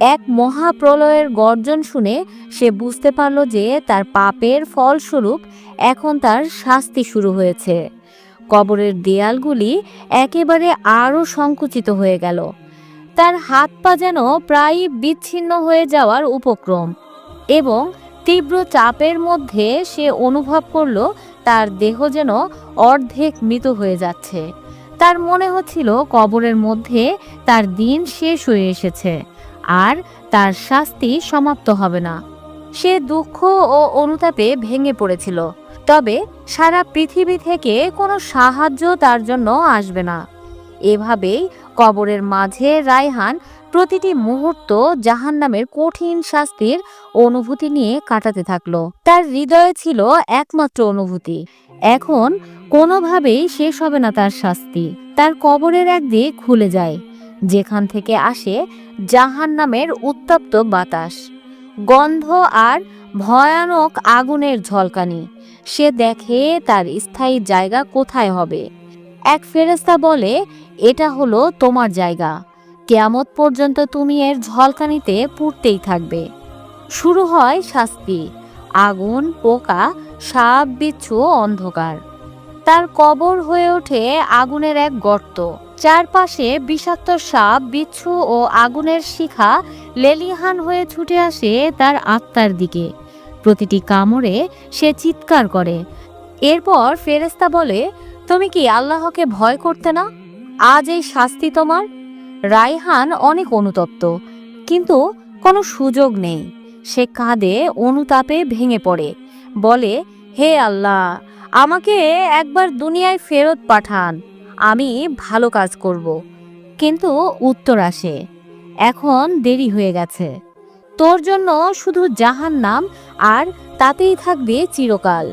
এক মহাপ্রলয়ের গর্জন শুনে সে বুঝতে পারল যে তার পাপের ফলস্বরূপ এখন তার শাস্তি শুরু হয়েছে। কবরের দেয়ালগুলি একেবারে আরও সংকুচিত হয়ে গেল। তার হাত পা যেন প্রায় বিচ্ছিন্ন হয়ে যাওয়ার উপক্রম এবং তীব্র চাপের মধ্যে সে অনুভব করল তার দেহ যেন অর্ধেক মৃত হয়ে যাচ্ছে। তার মনে হচ্ছিল কবরের মধ্যে তার দিন শেষ হয়ে এসেছে। আর তার শাস্তি সমাপ্ত হবে না। সে দুঃখ ও অনুতাপে ভেঙে পড়েছিল। তবে সারা পৃথিবী থেকে কোনো সাহায্য তার জন্য আসবে না। এভাবেই কবরের মাঝে রায়হান প্রতিটি মুহূর্ত জাহান্নামের কঠিন শাস্তির অনুভূতি নিয়ে কাটাতে থাকল। তার হৃদয়ে ছিল একমাত্র অনুভূতি। এখন কোনোভাবেই শেষ হবে না তার শাস্তি। তার কবরের একদিক খুলে যায়। যেখান থেকে আসে জাহান্নামের উত্তপ্ত বাতাস। গন্ধ আর ভয়ানক আগুনের ঝলকানি। সে দেখে তার স্থায়ী জায়গা কোথায় হবে? এক ফেরেস্তা বলে, এটা হলো তোমার জায়গা। কেয়ামত পর্যন্ত তুমি এর ঝলকানিতে পুড়তেই থাকবে। শুরু হয় শাস্তি। আগুন, পোকা, সাপ, বিচ্ছু, অন্ধকার। তার কবর হয়ে ওঠে আগুনের এক গর্ত। চারপাশে বিষাক্ত সাপ, বিচ্ছু ও আগুনের শিখা লেলিহান হয়ে ছুটে আসে তার আত্মার দিকে। প্রতিটি কামড়ে সে চিৎকার করে। এরপর ফেরেস্তা বলে, তুমি কি আল্লাহকে ভয় করতে না? আজ এই শাস্তি তোমার? রায়হান অনেক অনুতপ্ত, কিন্তু কোনো সুযোগ নেই। সে কাঁদে, অনুতাপে ভেঙে পড়ে। বলে, হে আল্লাহ আমাকে একবার দুনিয়ায় ফেরত পাঠান, আমি ভালো কাজ করব। কিন্তু উত্তর আসে, এখন দেরি হয়ে গেছে। তোর জন্য শুধু জাহান নাম আর তাতেই থাকবে চিরকাল।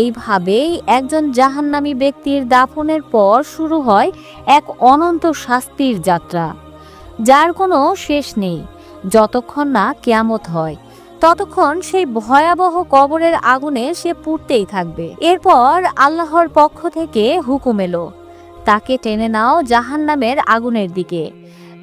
এইভাবেই একজন জাহান্নামী ব্যক্তির দাফনের পর শুরু হয় এক অনন্ত শাস্তির যাত্রা, যার কোনো শেষ নেই, যতক্ষণ না কেয়ামত হয়। ততক্ষণ সেই ভয়াবহ কবরের আগুনে সে পুড়তেই থাকবে। এরপর আল্লাহর পক্ষ থেকে হুকুম এলো, তাকে টেনে নাও জাহান্নামের আগুনের দিকে।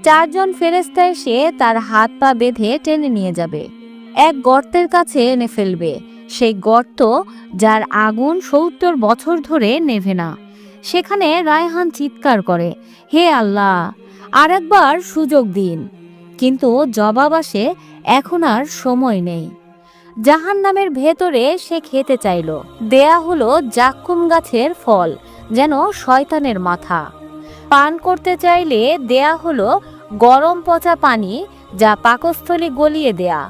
চারজন ফেরেস্তা এসে তার হাত পা বেঁধে টেনে নিয়ে যাবে। এক গর্তের কাছে এনে ফেলবে। সেই গর্ত যার আগুন সত্তর বছর ধরে নেভে না। সেখানে রায়হান চিৎকার করে, হে আল্লাহ, আরেকবার সুযোগ দিন। কিন্তু জবাব আসে, এখন আর সময় নেই। জাহান নামের ভেতরে সে খেতে চাইল। দেয়া হলো জাক্কুম গাছের ফল, যেন শয়তানের মাথা। পান করতে চাইলে দেয়া হলো গরম পচা পানি, যা পাকস্থলী গলিয়ে দেয়া।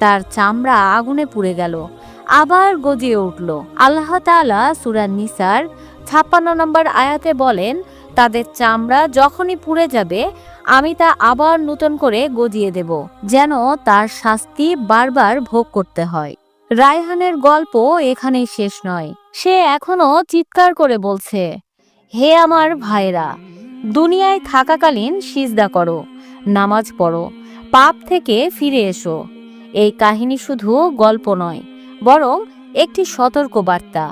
তার চামড়া আগুনে পুড়ে গেল, আবার গজিয়ে উঠল। আল্লাহ তাআলা সূরা নিসার ছাপ্পান্ন নম্বর আয়াতে বলেন, তাদের চামড়া যখনই পুড়ে যাবে আমি তা আবার নূতন করে গজিয়ে দেব, যেন তার শাস্তি বারবার ভোগ করতে হয়। রায়হানের গল্প এখানেই শেষ নয়। সে এখনও চিৎকার করে বলছে, হে আমার ভাইরা, দুনিয়ায় থাকাকালীন সিজদা করো, নামাজ পড়ো, পাপ থেকে ফিরে এসো। এই কাহিনী শুধু গল্প নয়, বরং একটি সতর্ক বার্তা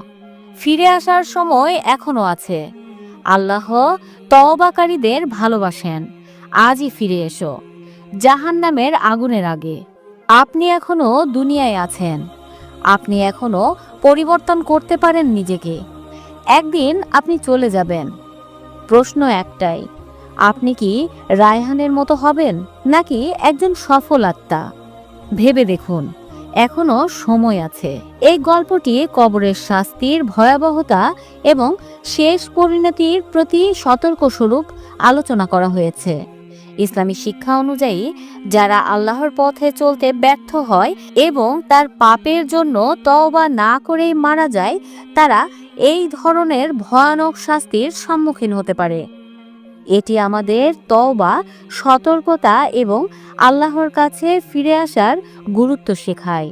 ফিরে আসার সময় এখনও আছে। আল্লাহ তওবাকারীদের ভালোবাসেন। আজই ফিরে এসো। জাহান নামের আগুনের আগে। আপনি এখনও দুনিয়ায় আছেন। আপনি এখনও পরিবর্তন করতে পারেন নিজেকে। একদিন আপনি চলে যাবেন। প্রশ্ন একটাই, আপনি কি রায়হানের মতো হবেন, নাকি একজন সফল আত্মা? ভেবে দেখুন, এখনও সময় আছে। এই গল্পটি কবরের শাস্তির ভয়াবহতা এবং শেষ পরিণতির প্রতি সতর্ক স্বরূপ আলোচনা করা হয়েছে। ইসলামী শিক্ষা অনুযায়ী যারা আল্লাহর পথে চলতে ব্যর্থ হয় এবং তার পাপের জন্য তওবা না করেই মারা যায়, তারা এই ধরনের ভয়ানক শাস্তির সম্মুখীন হতে পারে। এটি আমাদের তওবা, সতর্কতা এবং আল্লাহর কাছে ফিরে আসার গুরুত্ব শেখায়।